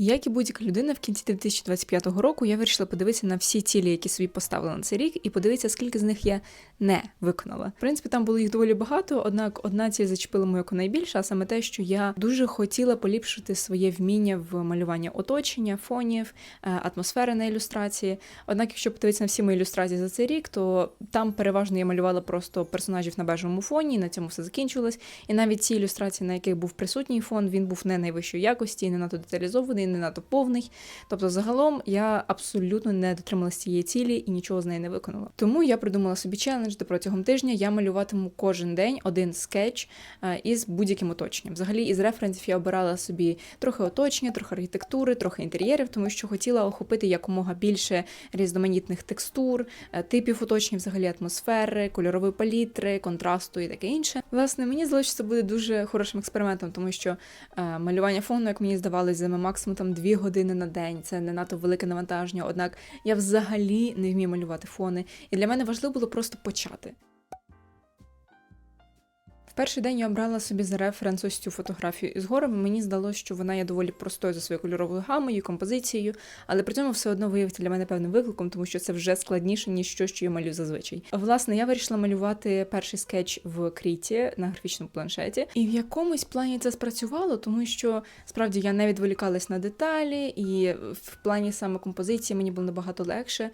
Як і будь-яка людина в кінці 2025 року я вирішила подивитися на всі цілі, які собі поставила на цей рік, і подивитися, скільки з них я не виконала. В принципі, там було їх доволі багато, однак одна ціль зачепила мою найбільше, а саме те, що я дуже хотіла поліпшити своє вміння в малюванні оточення, фонів, е, атмосфери на ілюстрації. Однак, якщо подивитися на всі мої ілюстрації за цей рік, то там переважно я малювала просто персонажів на бежевому фоні, і на цьому все закінчилось. І навіть ці ілюстрації, на яких був присутній фон, він був не найвищої якості, не надто деталізований, не надто повний. Тобто, загалом я абсолютно не дотрималася цієї цілі і нічого з неї не виконала. Тому я придумала собі челендж, де протягом тижня я малюватиму кожен день один скетч е, із будь-яким оточенням. Взагалі, із референсів я обирала собі трохи оточення, трохи архітектури, трохи інтер'єрів, тому що хотіла охопити якомога більше різноманітних текстур, е, типів оточення, взагалі атмосфери, кольорової палітри, контрасту і таке інше. Власне, мені здалося, що це буде дуже хорошим експериментом, тому що е, малювання фону, як мені здавалось, займе максимум там дві години на день. Це не надто велике навантаження. Однак я взагалі не вмію малювати фони, і для мене важливо було просто почати. Перший день я обрала собі за референс ось цю фотографію із горами. Мені здалося, що вона є доволі простою за своєю кольоровою гамою, композицією, але при цьому все одно виявиться для мене певним викликом, тому що це вже складніше, ніж що, що я малюю зазвичай. Власне, я вирішила малювати перший скетч в кріті на графічному планшеті, і в якомусь плані це спрацювало, тому що справді я не відволікалась на деталі, і в плані саме композиції мені було набагато легше.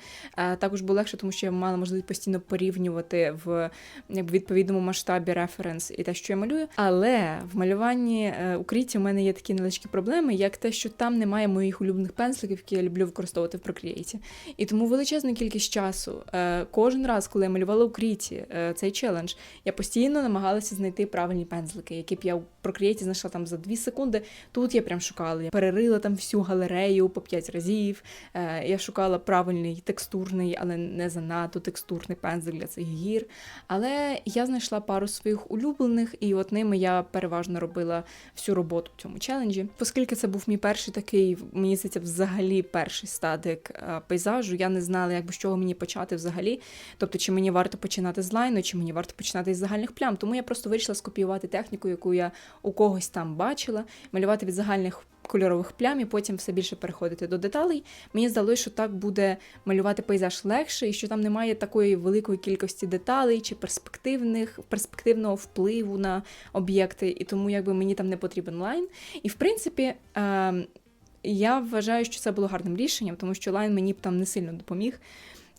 Також було легше, тому що я мала можливість постійно порівнювати в відповідному масштабі референс і те, що я малюю. Але в малюванні е, у кріті мене є такі невеличкі проблеми, як те, що там немає моїх улюблених пензликів, які я люблю використовувати в Procreate. І тому величезну кількість часу, е, кожен раз, коли я малювала у кріті е, цей челендж, я постійно намагалася знайти правильні пензлики, які б я у Procreate знайшла там за 2 секунди. Тут я прям шукала. Я перерила там всю галерею по 5 разів. Я шукала правильний текстурний, але не занадто текстурний пензлик для цих гір. Але я знайшла пару своїх улюблених, і от ними я переважно робила всю роботу в цьому челенджі. Оскільки це був мій перший такий, мені здається, взагалі перший стадик е, пейзажу, я не знала, як з чого мені почати взагалі. Тобто, чи мені варто починати з лайну, чи мені варто починати із загальних плям. Тому я просто вирішила скопіювати техніку, яку я у когось там бачила, малювати від загальних. Кольорових плям і потім все більше переходити до деталей. Мені здалося, що так буде малювати пейзаж легше, і що там немає такої великої кількості деталей чи перспективних перспективного впливу на об'єкти, і тому якби мені там не потрібен лайн. І в принципі. Е- я вважаю, що це було гарним рішенням, тому що лайн мені б там не сильно допоміг.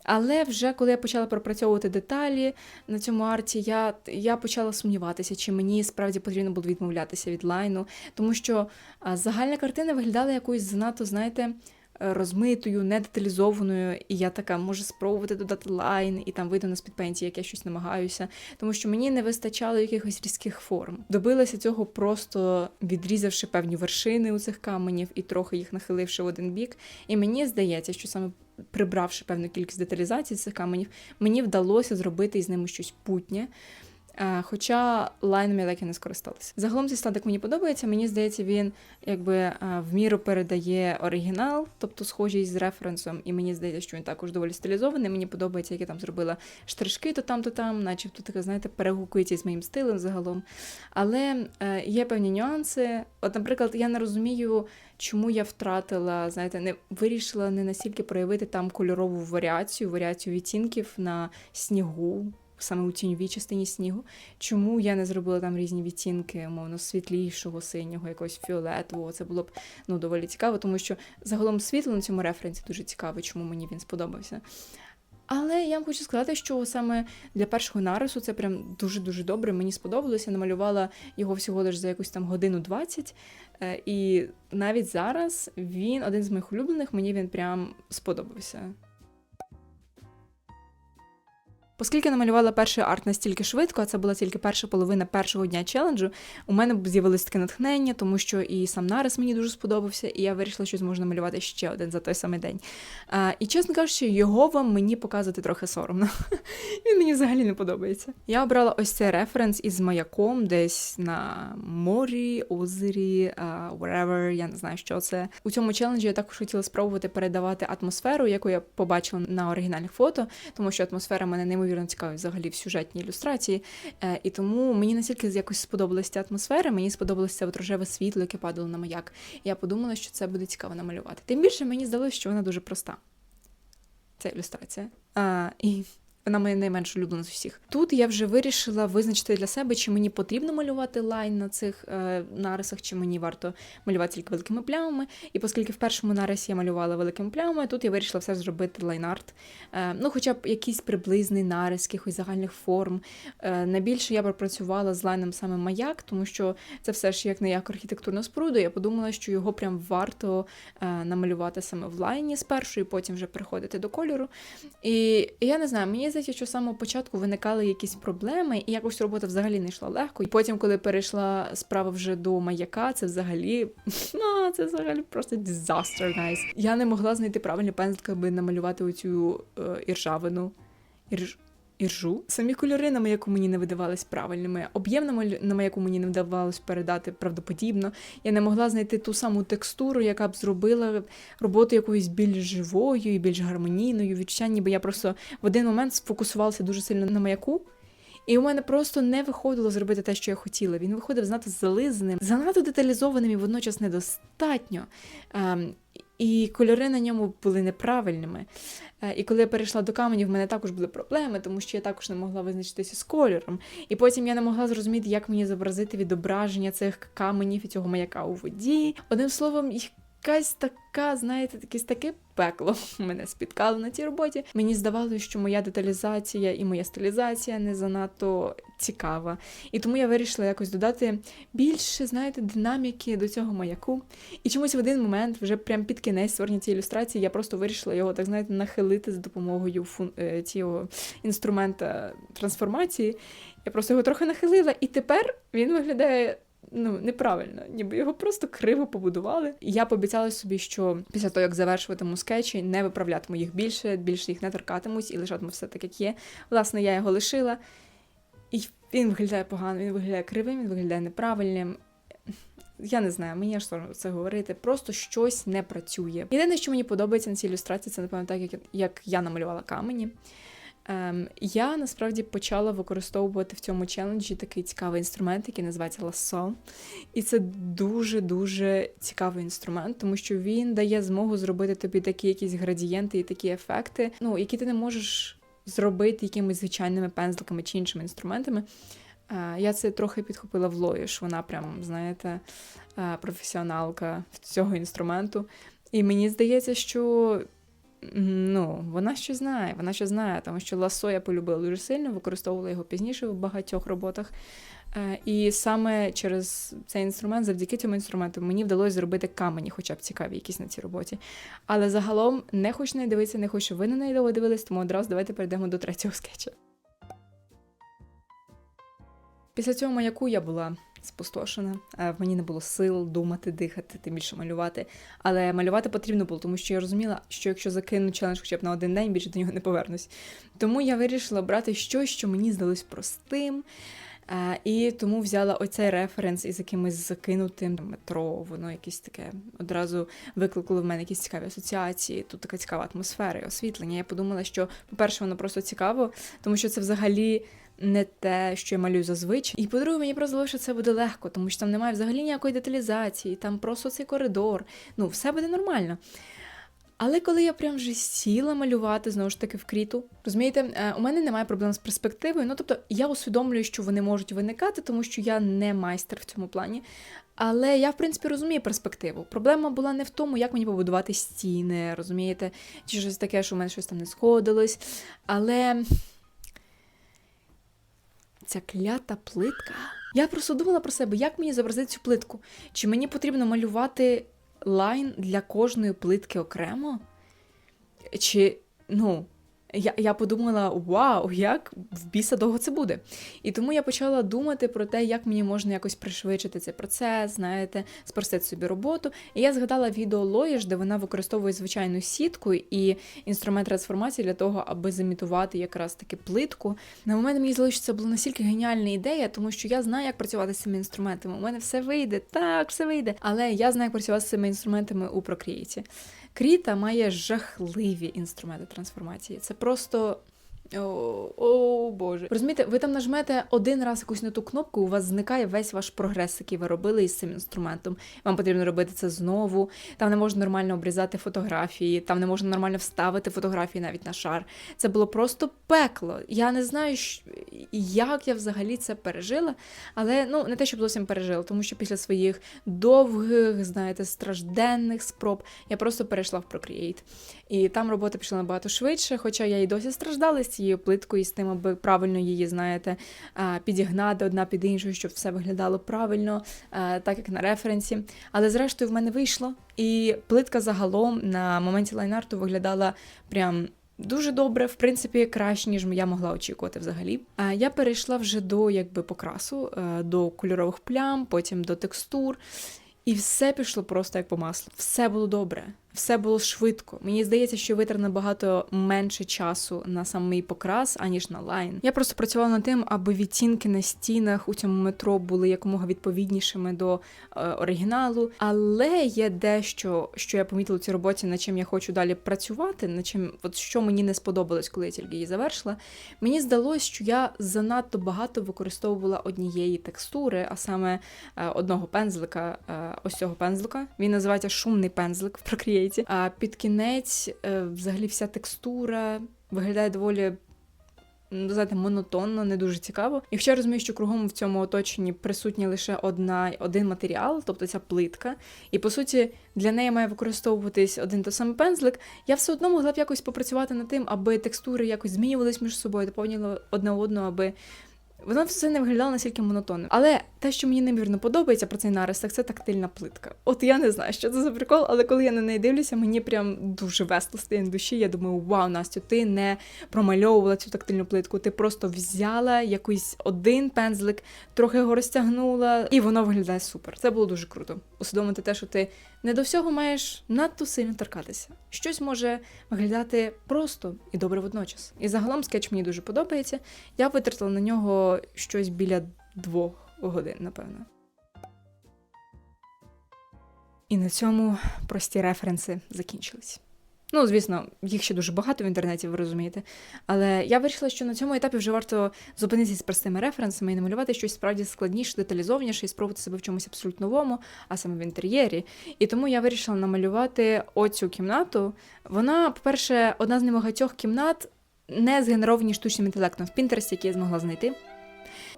Але вже коли я почала пропрацьовувати деталі на цьому арті, я я почала сумніватися, чи мені справді потрібно було відмовлятися від лайну, тому що загальна картина виглядала якоюсь занадто, знаєте, розмитою, недеталізованою, і я така можу спробувати додати лайн, і там вийду на спідпенті, як я щось намагаюся, тому що мені не вистачало якихось різких форм. Добилася цього просто відрізавши певні вершини у цих каменів і трохи їх нахиливши в один бік. І мені здається, що саме прибравши певну кількість деталізації цих каменів, мені вдалося зробити із ними щось путнє. Хоча лайном я так і не скористалася. Загалом цей статик мені подобається. Мені здається, він якби в міру передає оригінал, тобто схожість з референсом, і мені здається, що він також доволі стилізований. Мені подобається, як я там зробила штришки то там, то там, начебто таке, знаєте, перегукується з моїм стилем загалом. Але е, є певні нюанси. От, наприклад, я не розумію. Чому я втратила, знаєте, не вирішила не настільки проявити там кольорову варіацію, варіацію відтінків на снігу, саме у тіньовій частині снігу. Чому я не зробила там різні відтінки, умовно, світлішого, синього, якогось фіолетового. Це було б ну, доволі цікаво, тому що загалом світло на цьому референсі дуже цікаво, чому мені він сподобався. Але я вам хочу сказати, що саме для першого нарису це прям дуже-дуже добре. Мені сподобалося. Намалювала його всього лише за якусь там годину 20. І навіть зараз він один з моїх улюблених, мені він прям сподобався. Оскільки намалювала перший арт настільки швидко, а це була тільки перша половина першого дня челенджу, у мене з'явилось таке натхнення, тому що і сам нарис мені дуже сподобався, і я вирішила, що зможу намалювати ще один за той самий день. А, І чесно кажучи, його вам мені показувати трохи соромно. Він мені взагалі не подобається. Я обрала ось цей референс із маяком, десь на морі, озері, uh, wherever, я не знаю, що це. У цьому челенджі я також хотіла спробувати передавати атмосферу, яку я побачила на оригінальних фото, тому що атмосфера мене неймовірно неймовірно цікаві взагалі в сюжетній ілюстрації. Е, і тому мені настільки якось сподобалася ця атмосфера, мені сподобалося от рожеве світло, яке падало на маяк. І я подумала, що це буде цікаво намалювати. Тим більше мені здалося, що вона дуже проста. Ця ілюстрація. А, і вона моя найменш улюблена з усіх. Тут я вже вирішила визначити для себе, чи мені потрібно малювати лайн на цих е, нарисах, чи мені варто малювати тільки великими плямами. І оскільки в першому нарисі я малювала великими плямами, тут я вирішила все зробити лайн-арт. Е, ну, хоча б якийсь приблизний нарис, якихось загальних форм. Е, найбільше я пропрацювала з лайном саме маяк, тому що це все ж як не як архітектурна споруда. Я подумала, що його прям варто е, намалювати саме в лайні спершу, і потім вже переходити до кольору. І я не знаю, мені здається, що з самого початку виникали якісь проблеми, і якось робота взагалі не йшла легко. І потім, коли перейшла справа вже до маяка, це взагалі а, це взагалі просто disaster, guys. Я не могла знайти правильний пензлик, аби намалювати оцю е, іржавину. Ірж... Іржу. Самі кольори на маяку мені не видавались правильними. Об'єм на маяку мені не вдавалось передати правдоподібно. Я не могла знайти ту саму текстуру, яка б зробила роботу якоюсь більш живою і більш гармонійною. Відчуття, ніби я просто в один момент сфокусувалася дуже сильно на маяку. І у мене просто не виходило зробити те, що я хотіла. Він виходив занадто зализаним, занадто деталізованим і водночас недостатньо. Ем, і кольори на ньому були неправильними. Е, І коли я перейшла до каменів, в мене також були проблеми, тому що я також не могла визначитися з кольором. І потім я не могла зрозуміти, як мені зобразити відображення цих каменів і цього маяка у воді. Одним словом, якась така, знаєте, якесь таке пекло мене спіткало на цій роботі. Мені здавалося, що моя деталізація і моя стилізація не занадто цікава. І тому я вирішила якось додати більше, знаєте, динаміки до цього маяку. І чомусь в один момент, вже прям під кінець створення цієї ілюстрації, я просто вирішила його, так знаєте, нахилити за допомогою фун... е, цього інструмента трансформації. Я просто його трохи нахилила, і тепер він виглядає. Ну, неправильно, ніби його просто криво побудували. І я пообіцяла собі, що після того, як завершуватиму скетчі, не виправлятиму їх більше, більше їх не торкатимусь і лишатиму все так, як є. Власне, я його лишила, і він виглядає погано, він виглядає кривим, він виглядає неправильним. Я не знаю, мені аж сором це говорити. Просто щось не працює. Єдине, що мені подобається на цій ілюстрації, це напевно так, як, як я намалювала камені. Ем, я насправді почала використовувати в цьому челенджі такий цікавий інструмент, який називається лассо. І це дуже-дуже цікавий інструмент, тому що він дає змогу зробити тобі такі якісь градієнти і такі ефекти, ну, які ти не можеш зробити якимись звичайними пензликами чи іншими інструментами. Е, Я це трохи підхопила в Лоїш. Вона прям, знаєте, е, професіоналка цього інструменту. І мені здається, що ну, вона щось знає, вона щось знає, тому що ласо я полюбила дуже сильно, використовувала його пізніше в багатьох роботах. Е, І саме через цей інструмент, завдяки цьому інструменту, мені вдалося зробити камені, хоча б цікаві якісь на цій роботі. Але загалом не хочу неї дивитися, не хочу, щоб ви на неї довго дивились, тому одразу давайте перейдемо до третього скетча. Після цього маяку я була спустошена. е, мені не було сил думати, дихати, тим більше малювати. Але малювати потрібно було, тому що я розуміла, що якщо закину челендж хоча б на один день, більше до нього не повернусь. Тому я вирішила брати щось, що мені здалось простим. е, І тому взяла оцей референс із якимось закинутим метро, воно якесь таке одразу викликало в мене якісь цікаві асоціації. Тут така цікава атмосфера і освітлення. Я подумала, що, по-перше, воно просто цікаво, тому що це взагалі не те, що я малюю зазвичай. І по-друге, мені просто здалося, що це буде легко, тому що там немає взагалі ніякої деталізації, там просто цей коридор. Ну, все буде нормально. Але коли я прям вже сіла малювати, знову ж таки, в кріту, розумієте, е, у мене немає проблем з перспективою. Ну, тобто, я усвідомлюю, що вони можуть виникати, тому що я не майстер в цьому плані. Але я, в принципі, розумію перспективу. Проблема була не в тому, як мені побудувати стіни, розумієте, чи щось таке, що в мене щось там не сходилось. Але ця клята плитка. Я просто думала про себе, як мені зобразити цю плитку. Чи мені потрібно малювати лайн для кожної плитки окремо? Чи, ну, я, я подумала: вау, як в біса довго це буде. І тому я почала думати про те, як мені можна якось пришвидшити цей процес, знаєте, спростити собі роботу. І я згадала відео Лоїш, де вона використовує звичайну сітку і інструмент трансформації для того, аби замітувати якраз таки плитку. На момент мені здалося, що це була настільки геніальна ідея, тому що я знаю, як працювати з цими інструментами. У мене все вийде, так, все вийде. Але я знаю, як працювати з цими інструментами у Procreate. Кріта має жахливі інструменти трансформації. Це просто. О, о Боже. Розумієте, ви там нажмете один раз якусь на ту кнопку, у вас зникає весь ваш прогрес, який ви робили із цим інструментом. Вам потрібно робити це знову. Там не можна нормально обрізати фотографії, там не можна нормально вставити фотографії навіть на шар. Це було просто пекло. Я не знаю, як я взагалі це пережила, але ну не те, щоб зовсім пережила, тому що після своїх довгих, знаєте, стражденних спроб я просто перейшла в Procreate. І там робота пішла набагато швидше, хоча я і досі страждала цією плиткою, з тим, аби правильно її, знаєте, підігнати одна під іншою, щоб все виглядало правильно, так як на референсі. Але зрештою в мене вийшло. І плитка загалом на моменті лайнарту виглядала прям. Дуже добре, в принципі, краще, ніж я могла очікувати взагалі. Я перейшла вже до якби покрасу, е, до кольорових плям, потім до текстур. І все пішло просто як по маслу. Все було добре, все було швидко. Мені здається, що витрат набагато менше часу на самий покрас, аніж на лайн. Я просто працювала над тим, аби відтінки на стінах у цьому метро були якомога відповіднішими до е, оригіналу. Але є дещо, що я помітила у цій роботі, над чим я хочу далі працювати, над чим, от що мені не сподобалось, коли я тільки її завершила. Мені здалось, що я занадто багато використовувала однієї текстури, а саме е, одного пензлика, е, ось цього пензлика. Він називається шумний пензлик в Procreate. А під кінець, е, взагалі, вся текстура виглядає доволі. ну, Знаєте, монотонно, не дуже цікаво. Якщо я розумію, що кругом в цьому оточенні присутня лише одна, один матеріал, тобто ця плитка, і по суті для неї має використовуватись один той самий пензлик, я все одно могла б якось попрацювати над тим, аби текстури якось змінювались між собою, доповнювали одне одну, аби Воно все не виглядало настільки монотонно. Але те, що мені неймовірно подобається про цей нарис, так це тактильна плитка. От я не знаю, що це за прикол, але коли я на неї дивлюся, мені прям дуже весело стає на душі. Я думаю, вау, Настю, ти не промальовувала цю тактильну плитку, ти просто взяла якийсь один пензлик, трохи його розтягнула, і воно виглядає супер. Це було дуже круто. Усвідомити те, що ти не до всього маєш надто сильно торкатися. Щось може виглядати просто і добре водночас. І загалом скетч мені дуже подобається. Я витратила на нього щось біля двох годин, напевно. І на цьому прості референси закінчились. Ну, звісно, їх ще дуже багато в інтернеті, ви розумієте. Але я вирішила, що на цьому етапі вже варто зупинитися з простими референсами і намалювати щось справді складніше, деталізованіше і спробувати себе в чомусь абсолютно новому, а саме в інтер'єрі. І тому я вирішила намалювати оцю кімнату. Вона, по-перше, одна з небагатьох кімнат, не згенеровані штучним інтелектом в Pinterest, який я змогла знайти.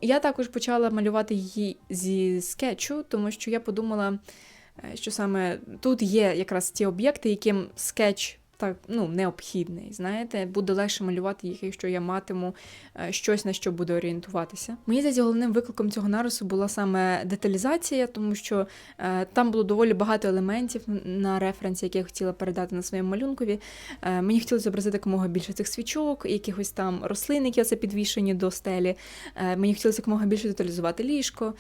Я також почала малювати її зі скетчу, тому що я подумала, е, що саме тут є якраз ті об'єкти, яким скетч так ну, необхідний. Знаєте, буде легше малювати їх, якщо я матиму е, щось, на що буду орієнтуватися. Мені здається, головним викликом цього нарису була саме деталізація, тому що е, там було доволі багато елементів на референсі, які я хотіла передати на своєму малюнкові. Е, мені хотілося зобразити якомога більше цих свічок, якихось там рослин, які оце підвішені до стелі. Е, мені хотілося якомога більше деталізувати ліжко.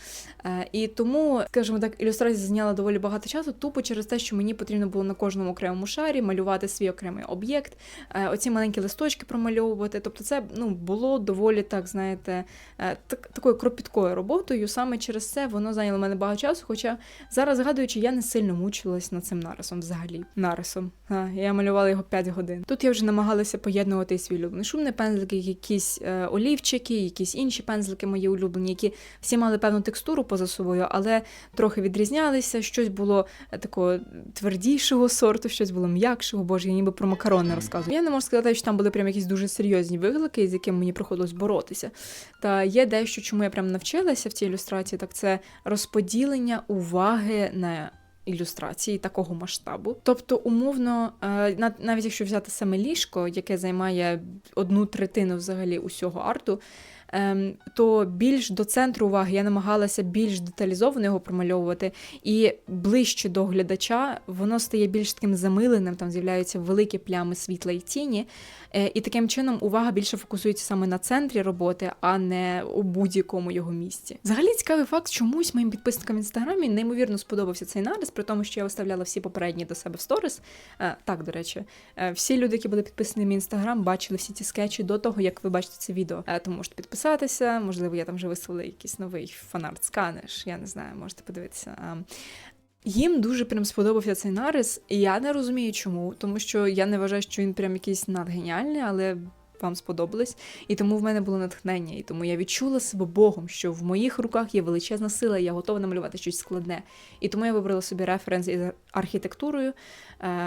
Е, і тому, скажімо так, ілюстрація зайняла доволі багато часу, тупо через те, що мені потрібно було на кожному окремому шарі малювати свій окремий об'єкт, е, оці маленькі листочки промальовувати. Тобто, це ну, було доволі так, знаєте, е, так, такою кропіткою роботою. Саме через це воно зайняло мене багато часу. Хоча зараз згадуючи, я не сильно мучилась над цим нарисом взагалі. Нарисом. А, я малювала його 5 годин. Тут я вже намагалася поєднувати свій улюблений шумний пензлик, якісь е, олівчики, якісь інші пензлики мої улюблені, які всі мали певну текстуру поза собою, але трохи відрізнялися. Щось було е, такого твердішого сорту, щось було м'якшого. Боже, я ніби про макарони розказую. Я не можу сказати, що там були прям якісь дуже серйозні виклики, з якими мені приходилось боротися. Та є дещо, чому я прям навчилася в цій ілюстрації, так це розподілення уваги на. Ілюстрації такого масштабу. Тобто, умовно, е, навіть якщо взяти саме ліжко, яке займає одну третину взагалі усього арту, то більш до центру уваги я намагалася більш деталізовано його промальовувати, і ближче до глядача воно стає більш таким замиленим, там з'являються великі плями світла і тіні. Е, І таким чином увага більше фокусується саме на центрі роботи, а не у будь-якому його місці. Взагалі цікавий факт, чомусь моїм підписникам в інстаграмі неймовірно сподобався цей нарис, при тому, що я виставляла всі попередні до себе в сторіс. Е, Так, до речі, е, всі люди, які були підписані на мій інстаграм, бачили всі ці скетчі до того, як ви бачите це відео. Тому можете підписатися, можливо, я там вже висловила якийсь новий фанарт сканеш. Я не знаю, можете подивитися. Їм дуже прям сподобався цей нарис, і я не розумію чому, тому що я не вважаю, що він прям якийсь надгеніальний, але вам сподобались. І тому в мене було натхнення, і тому я відчула себе Богом, що в моїх руках є величезна сила, і я готова намалювати щось складне. І тому я вибрала собі референс із архітектурою, е,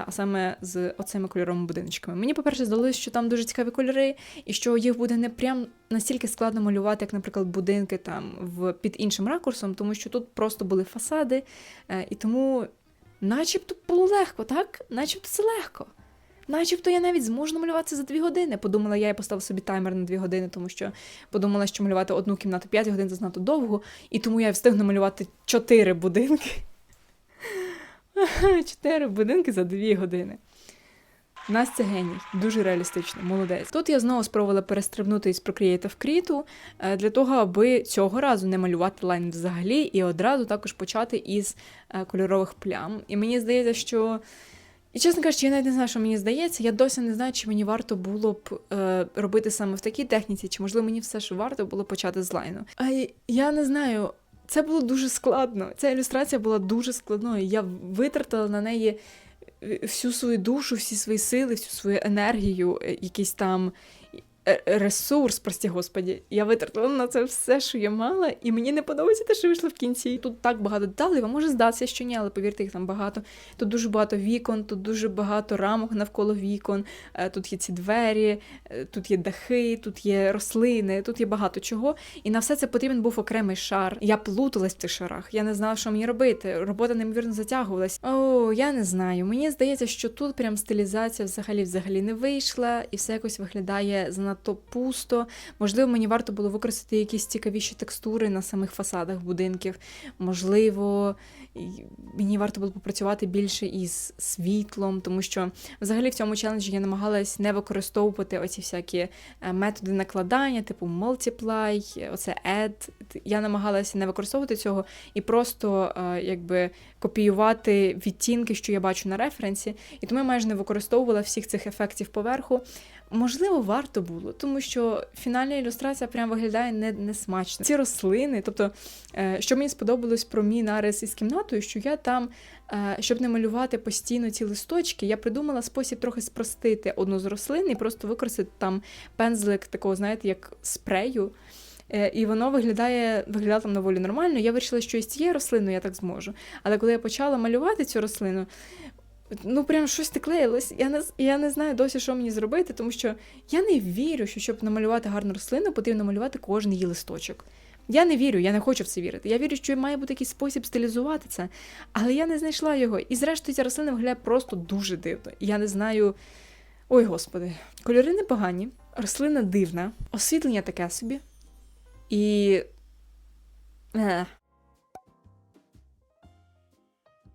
а саме з оцими кольоровими будиночками. Мені, по-перше, здалося, що там дуже цікаві кольори, і що їх буде не прям настільки складно малювати, як, наприклад, будинки там в під іншим ракурсом, тому що тут просто були фасади, е, і тому, начебто, було легко, так? Начебто це легко. Начебто я навіть зможу намалювати це за дві години. Подумала я і поставила собі таймер на дві години, тому що подумала, що малювати одну кімнату 5 годин це занадто довго, і тому я встигну малювати чотири будинки. Чотири будинки за дві години. Настя геній, дуже реалістично, молодець. Тут я знову спробувала перестрибнути із Procreate в Кріту е, для того, аби цього разу не малювати лайн взагалі, і одразу також почати із е, кольорових плям. І мені здається, що. І чесно кажучи, я навіть не знаю, що мені здається. Я досі не знаю, чи мені варто було б е, робити саме в такій техніці, чи можливо мені все ж варто було почати з лайну. А я не знаю. Це було дуже складно. Ця ілюстрація була дуже складною. Я витратила на неї всю свою душу, всі свої сили, всю свою енергію, е, якісь там Е, ресурс, прості господі. Я витратила на це все, що я мала, і мені не подобається те, що вийшло в кінці. Тут так багато деталей, вам може здатися, що ні, але повірте, їх там багато. Тут дуже багато вікон, тут дуже багато рамок навколо вікон, е, тут є ці двері, е, тут є дахи, тут є рослини, тут є багато чого. І на все це потрібен був окремий шар. Я плуталась в цих шарах. Я не знала, що мені робити. Робота неймовірно затягувалась. О, я не знаю. Мені здається, що тут прям стилізація взагалі взагалі не вийшла, і все якось виглядає занадто занадто пусто. Можливо, мені варто було використати якісь цікавіші текстури на самих фасадах будинків. Можливо, мені варто було попрацювати більше із світлом, тому що взагалі в цьому челенджі я намагалась не використовувати оці всякі е, методи накладання, типу multiply, оце add. Я намагалася не використовувати цього і просто е, якби копіювати відтінки, що я бачу на референсі. І тому я майже не використовувала всіх цих ефектів поверху. Можливо, варто було, тому що фінальна ілюстрація прям виглядає не, смачно. Ці рослини, тобто, е, що мені сподобалось про мій нарис із кімнатою, що я там, е, щоб не малювати постійно ці листочки, я придумала спосіб трохи спростити одну з рослин і просто використати там пензлик такого, знаєте, як спрею. Е, і воно виглядає виглядало там доволі нормально. Я вирішила, що із цією рослиною я так зможу. Але коли я почала малювати цю рослину, ну прям щось не клеїлось. Я не я не знаю досі, що мені зробити, тому що я не вірю, що щоб намалювати гарну рослину, потрібно малювати кожен її листочок. Я не вірю, я не хочу в це вірити. Я вірю, що має бути якийсь спосіб стилізувати це, але я не знайшла його. І зрештою ця рослина виглядає просто дуже дивно. Я не знаю. Ой, господи, кольори непогані, рослина дивна, освітлення таке собі. І. Е.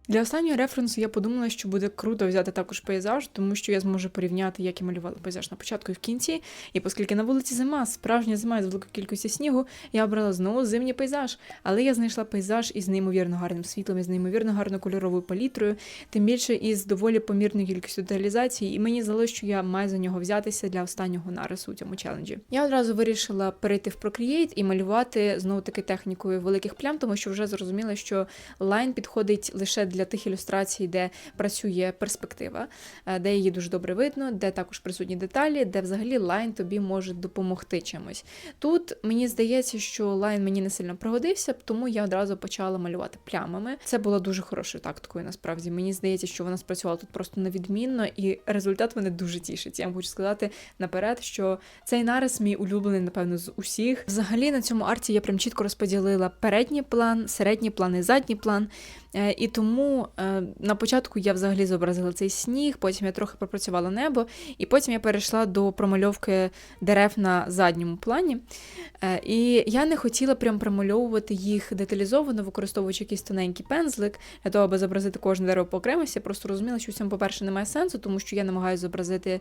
Для останнього референсу я подумала, що буде круто взяти також пейзаж, тому що я зможу порівняти, як я малювала пейзаж на початку і в кінці. І оскільки на вулиці зима, справжня зима з великою кількістю снігу, я обрала знову зимній пейзаж. Але я знайшла пейзаж із неймовірно гарним світлом, із неймовірно гарною кольоровою палітрою, тим більше із доволі помірною кількістю деталізації, і мені здалося, що я маю за нього взятися для останнього нарису у цьому челенджі. Я одразу вирішила перейти в Procreate і малювати знову таки технікою великих плям, тому що вже зрозуміла, що лайн підходить лише для для тих ілюстрацій, де працює перспектива, е, де її дуже добре видно, де також присутні деталі, де взагалі лайн тобі може допомогти чимось. Тут мені здається, що лайн мені не сильно пригодився, тому я одразу почала малювати плямами. Це було дуже хорошою тактикою, насправді. Мені здається, що вона спрацювала тут просто невідмінно, і результат мене дуже тішить. Я вам хочу сказати наперед, що цей нарис мій улюблений, напевно, з усіх. Взагалі на цьому арті я прям чітко розподілила передній план, середній план і задній план. Е, і тому е, на початку я взагалі зобразила цей сніг, потім я трохи пропрацювала небо, і потім я перейшла до промальовки дерев на задньому плані. Е, і я не хотіла прям промальовувати їх деталізовано, використовуючи якийсь тоненький пензлик, для того, аби зобразити кожне дерево по окремості. Я просто розуміла, що в цьому, по-перше, немає сенсу, тому що я намагаюся зобразити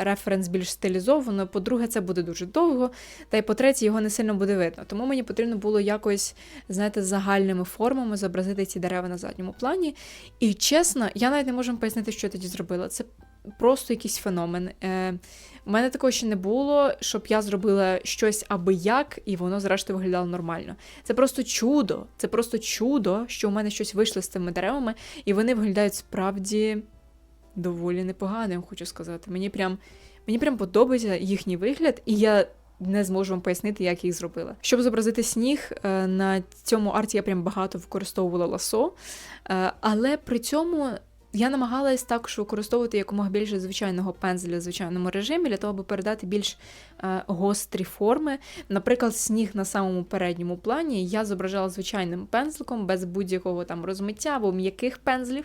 референс більш стилізовано. По-друге, це буде дуже довго. Та й по-третє, його не сильно буде видно. Тому мені потрібно було якось, знаєте, загальними формами зобразити ці дерева на задньому плані. І чесно, я навіть не можу пояснити, що я тоді зробила. Це просто якийсь феномен. Е, У мене такого ще не було, щоб я зробила щось аби як, і воно, зрештою, виглядало нормально. Це просто чудо. Це просто чудо, що у мене щось вийшло з цими деревами, і вони виглядають справді доволі непоганим, хочу сказати. Мені прям, мені прям подобається їхній вигляд, і я не зможу вам пояснити, як їх зробила. Щоб зобразити сніг, е, на цьому арті я прям багато використовувала ласо, е, але при цьому. Я намагалась також використовувати якомога більше звичайного пензля в звичайному режимі для того, аби передати більш е, гострі форми. Наприклад, сніг на самому передньому плані я зображала звичайним пензликом, без будь-якого там розмиття або м'яких пензлів.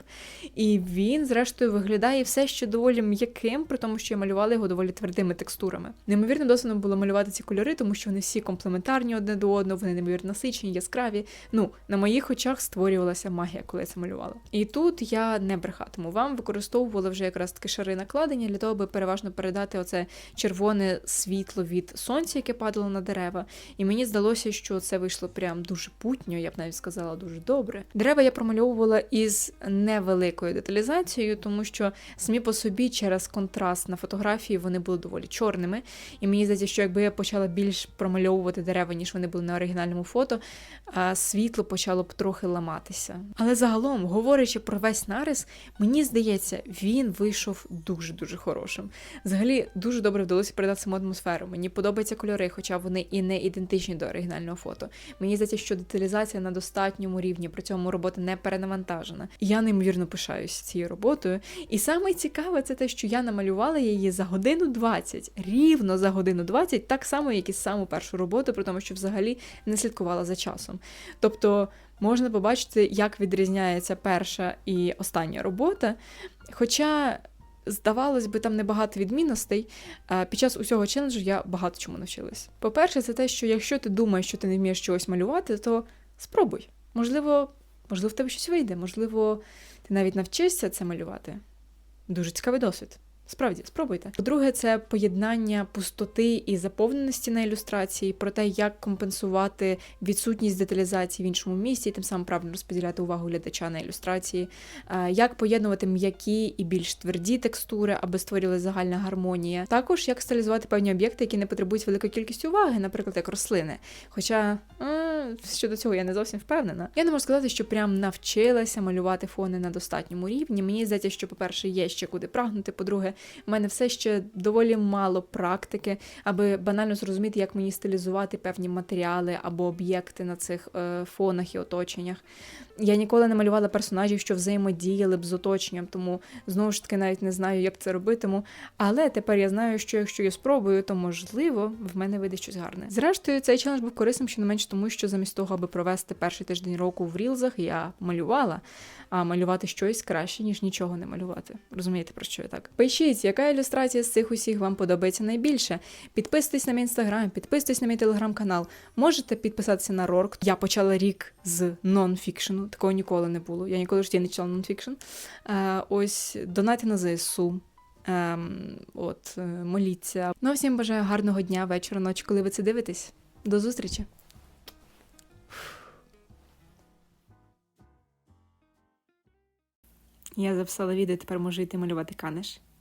І він, зрештою, виглядає все ще доволі м'яким, при тому, що я малювала його доволі твердими текстурами. Неймовірно досить було малювати ці кольори, тому що вони всі комплементарні одне до одного, вони неймовірно насичені, яскраві. Ну, на моїх очах створювалася магія, коли я це малювала. І тут я не брехатиму вам, використовувала вже якраз таки шари накладення для того, аби переважно передати оце червоне світло від сонця, яке падало на дерева. І мені здалося, що це вийшло прям дуже путньо, я б навіть сказала, дуже добре. Дерева я промальовувала із невеликою деталізацією, тому що самі по собі через контраст на фотографії вони були доволі чорними. І мені здається, що якби я почала більш промальовувати дерева, ніж вони були на оригінальному фото, світло почало б трохи ламатися. Але загалом, говорячи про весь нарис, мені здається, він вийшов дуже-дуже хорошим. Взагалі, дуже добре вдалося передати саму атмосферу. Мені подобаються кольори, хоча вони і не ідентичні до оригінального фото. Мені здається, що деталізація на достатньому рівні, при цьому робота не перенавантажена. Я неймовірно пишаюся цією роботою. І саме цікаве це те, що я намалювала її за годину 20, рівно за годину 20, так само, як і саму першу роботу, при тому, що взагалі не слідкувала за часом. Тобто можна побачити, як відрізняється перша і остання робота. Хоча, здавалось би, там небагато відмінностей. Під час усього челенджу я багато чому навчилась. По-перше, це те, що якщо ти думаєш, що ти не вмієш чогось малювати, то спробуй. Можливо, можливо, в тебе щось вийде, можливо, ти навіть навчишся це малювати. Дуже цікавий досвід. Справді, спробуйте. По-друге, це поєднання пустоти і заповненості на ілюстрації, про те, як компенсувати відсутність деталізації в іншому місці, тим самим правильно розподіляти увагу глядача на ілюстрації, е, як поєднувати м'які і більш тверді текстури, аби створювали загальна гармонія. Також як стилізувати певні об'єкти, які не потребують великої кількості уваги, наприклад, як рослини. Хоча щодо цього я не зовсім впевнена. Я не можу сказати, що прям навчилася малювати фони на достатньому рівні. Мені здається, що, по-перше, є ще куди прагнути. По-друге, у мене все ще доволі мало практики, аби банально зрозуміти, як мені стилізувати певні матеріали або об'єкти на цих е, фонах і оточеннях. Я ніколи не малювала персонажів, що взаємодіяли б з оточенням, тому знову ж таки навіть не знаю, як це робитиму. Але тепер я знаю, що якщо я спробую, то можливо в мене вийде щось гарне. Зрештою, цей челендж був корисним ще не менш тому, що замість того, аби провести перший тиждень року в рілзах, я малювала. А малювати щось краще, ніж нічого не малювати. Розумієте, про що я так? Пишіть, яка ілюстрація з цих усіх вам подобається найбільше. Підписуйтесь на мій інстаграм, підписуйтесь на мій телеграм-канал. Можете підписатися на Рорк. Я почала рік з нонфікшену. Такого ніколи не було. Я ніколи в житті не читала нонфікшн. Е, ось донати на ЗСУ. Ем, от, е, моліться. Ну, всім бажаю гарного дня, вечора, ночі, коли ви це дивитесь. До зустрічі! Я записала відео, тепер можу йти малювати канеш.